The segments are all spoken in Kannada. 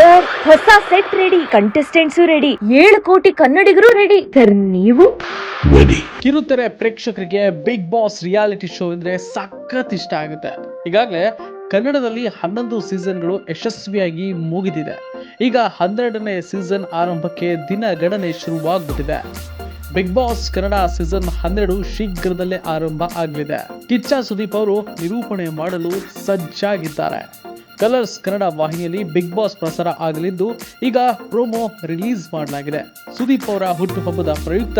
ಸರ್. ಹೊಸ ಸೆಟ್ ರೆಡಿ ಕಂಟೆಸ್ಟೆಂಟ್ಸು ರೆಡಿ ಏಳು ಕೋಟಿ ಕನ್ನಡಿಗರು ರೆಡಿ ಸರ್ ನೀವು? ಕಿರುತೆರೆ ಪ್ರೇಕ್ಷಕರಿಗೆ ಬಿಗ್ ಬಾಸ್ ರಿಯಾಲಿಟಿ ಶೋ ಅಂದ್ರೆ ಸಖತ್ ಇಷ್ಟ ಆಗುತ್ತೆ. ಈಗಾಗಲೇ ಕನ್ನಡದಲ್ಲಿ ಹನ್ನೊಂದು ಸೀಸನ್ಗಳು ಯಶಸ್ವಿಯಾಗಿ ಮುಗಿದಿದೆ. ಈಗ ಹನ್ನೆರಡನೇ ಸೀಸನ್ ಆರಂಭಕ್ಕೆ ದಿನ ಗಣನೆ ಶುರುವಾಗ್ಬಿಟ್ಟಿದೆ. ಬಿಗ್ ಬಾಸ್ ಕನ್ನಡ ಸೀಸನ್ ಹನ್ನೆರಡು ಶೀಘ್ರದಲ್ಲೇ ಆರಂಭ ಆಗಲಿದೆ. ಕಿಚ್ಚ ಸುದೀಪ್ ಅವರು ನಿರೂಪಣೆ ಮಾಡಲು ಸಜ್ಜಾಗಿದ್ದಾರೆ. ಕಲರ್ಸ್ ಕನ್ನಡ ವಾಹಿನಿಯಲ್ಲಿ ಬಿಗ್ ಬಾಸ್ ಪ್ರಸಾರ ಆಗಲಿದ್ದು, ಈಗ ಪ್ರೋಮೋ ರಿಲೀಸ್ ಮಾಡಲಾಗಿದೆ. ಸುದೀಪ್ ಅವರ ಹುಟ್ಟುಹಬ್ಬದ ಪ್ರಯುಕ್ತ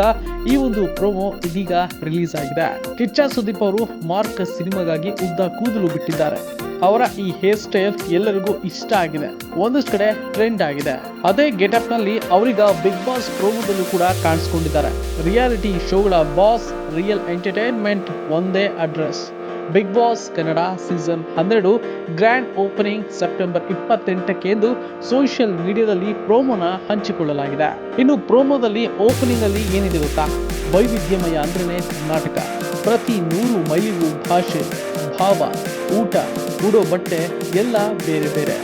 ಈ ಒಂದು ಪ್ರೋಮೋ ಇದೀಗ ರಿಲೀಸ್ ಆಗಿದೆ. ಕಿಚ್ಚ ಸುದೀಪ್ ಅವರು ಮಾರ್ಕ್ ಸಿನಿಮಾಗಾಗಿ ಉದ್ದ ಕೂದಲು ಬಿಟ್ಟಿದ್ದಾರೆ. ಅವರ ಈ ಹೇರ್ ಸ್ಟೈಲ್ ಎಲ್ಲರಿಗೂ ಇಷ್ಟ ಆಗಿದೆ. ಒಂದಷ್ಟು ಕಡೆ ಟ್ರೆಂಡ್ ಆಗಿದೆ. ಅದೇ ಗೆಟಪ್ನಲ್ಲಿ ಅವರೀಗ ಬಿಗ್ ಬಾಸ್ ಪ್ರೋಮೋದಲ್ಲೂ ಕೂಡ ಕಾಣಿಸ್ಕೊಂಡಿದ್ದಾರೆ. ರಿಯಾಲಿಟಿ ಶೋಗಳ ಬಾಸ್ ರಿಯಲ್ ಎಂಟರ್ಟೈನ್ಮೆಂಟ್ ಒಂದೇ address big boss Kannada season ಹನ್ನೆರಡು ಗ್ರ್ಯಾಂಡ್ ಓಪನಿಂಗ್ ಸೆಪ್ಟೆಂಬರ್ ಇಪ್ಪತ್ತೆಂಟಕ್ಕೆ ಎಂದು ಸೋಷಿಯಲ್ ಮೀಡಿಯಾದಲ್ಲಿ ಪ್ರೋಮೋನ ಹಂಚಿಕೊಳ್ಳಲಾಗಿದೆ. ಇನ್ನು ಪ್ರೋಮೋದಲ್ಲಿ ಓಪನಿಂಗ್ ಅಲ್ಲಿ ಏನಿದೆ ಗೊತ್ತಾ? ವೈವಿಧ್ಯಮಯ ಅಂದ್ರೆ ನಾಟಕ. ಪ್ರತಿ ನೂರು ಮೈಲಿಗೂ ಭಾಷೆ, ಭಾವ, ಊಟ, ಉಡೋ ಬಟ್ಟೆ ಎಲ್ಲ ಬೇರೆ ಬೇರೆ.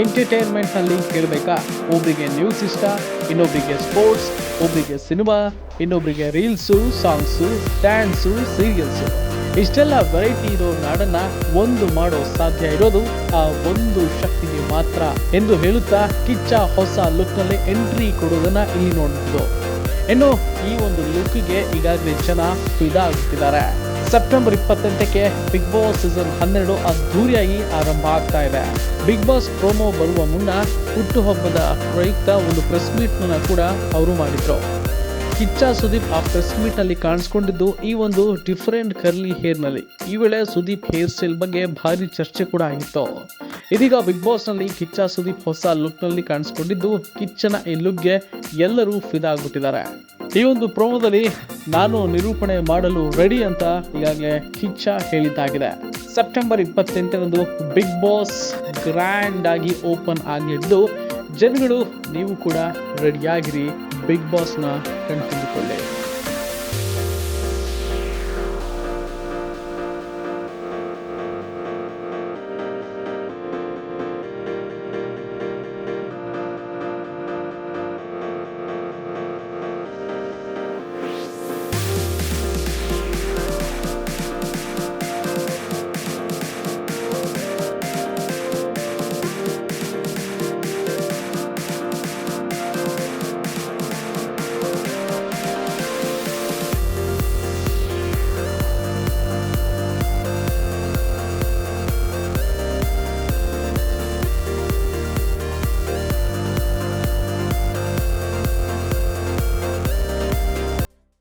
ಎಂಟರ್ಟೈನ್ಮೆಂಟ್ನಲ್ಲಿ ಕೇಳಬೇಕಾ? ಒಬ್ಬರಿಗೆ ನ್ಯೂಸ್ ಇಷ್ಟ ಇನ್ನೊಬ್ಬರಿಗೆ ಸ್ಪೋರ್ಟ್ಸ್ ಒಬ್ಬರಿಗೆ ಸಿನಿಮಾ ಇನ್ನೊಬ್ಬರಿಗೆ ರೀಲ್ಸು ಸಾಂಗ್ಸು ಡ್ಯಾನ್ಸು ಸೀರಿಯಲ್ಸು ಇಷ್ಟೆಲ್ಲ ವೆರೈಟಿ ಇರೋ ನಾಡನ್ನ ಒಂದು ಮಾಡೋ ಸಾಧ್ಯ ಇರೋದು ಆ ಒಂದು ಶಕ್ತಿಗೆ ಮಾತ್ರ ಎಂದು ಹೇಳುತ್ತಾ ಕಿಚ್ಚ ಹೊಸ ಲುಕ್ನಲ್ಲಿ ಎಂಟ್ರಿ ಕೊಡೋದನ್ನ ಇಲ್ಲಿ ನೋಡಬಹುದು ಇನ್ನು ಈ ಒಂದು ಲುಕ್ಗೆ ಈಗಾಗಲೇ ಜನ ಫಿದಾ ಆಗುತ್ತಿದ್ದಾರೆ ಸೆಪ್ಟೆಂಬರ್ ಇಪ್ಪತ್ತೆಂಟಕ್ಕೆ ಬಿಗ್ ಬಾಸ್ ಸೀಸನ್ ಹನ್ನೆರಡು ಅದ್ದೂರಿಯಾಗಿ ಆರಂಭ ಆಗ್ತಾ ಇದೆ. ಬಿಗ್ ಬಾಸ್ ಪ್ರೋಮೋ ಬರುವ ಮುನ್ನ ಹುಟ್ಟುಹಬ್ಬದ ಪ್ರಯುಕ್ತ ಒಂದು ಪ್ರೆಸ್ ಮೀಟ್ ಕೂಡ ಅವರು ಮಾಡಿದ್ರು. ಕಿಚ್ಚ ಸುದೀಪ್ ಆ ಪ್ರೆಸ್ ಮೀಟ್ನಲ್ಲಿ ಕಾಣಿಸ್ಕೊಂಡಿದ್ದು ಈ ಒಂದು ಡಿಫರೆಂಟ್ ಕರ್ಲಿ ಹೇರ್ನಲ್ಲಿ. ಈ ವೇಳೆ ಸುದೀಪ್ ಹೇರ್ ಸ್ಟೈಲ್ ಬಗ್ಗೆ ಭಾರಿ ಚರ್ಚೆ ಕೂಡ ಆಗಿತ್ತು. ಇದೀಗ ಬಿಗ್ ಬಾಸ್ನಲ್ಲಿ ಕಿಚ್ಚ ಸುದೀಪ್ ಹೊಸ ಲುಕ್ನಲ್ಲಿ ಕಾಣಿಸ್ಕೊಂಡಿದ್ದು ಕಿಚ್ಚನ ಈ ಲುಕ್ಗೆ ಎಲ್ಲರೂ ಫಿದಾ ಆಗ್ಬಿಟ್ಟಿದ್ದಾರೆ. ಈ ಒಂದು ಪ್ರೋಮೋದಲ್ಲಿ ನಾನು ನಿರೂಪಣೆ ಮಾಡಲು ರೆಡಿ ಅಂತ ಈಗಾಗಲೇ ಕಿಚ್ಚ ಹೇಳಿದ್ದಾಗಿದೆ. ಸೆಪ್ಟೆಂಬರ್ ಇಪ್ಪತ್ತೆಂಟರಂದು ಬಿಗ್ ಬಾಸ್ ಗ್ರ್ಯಾಂಡ್ ಆಗಿ ಓಪನ್ ಆಗಿದ್ದು, ಜನಗಳು ನೀವು ಕೂಡ ರೆಡಿಯಾಗಿರಿ ಬಿಗ್ ಬಾಸ್ನ ಕಣ್ತುಂಬಿಕೊಳ್ಳಿ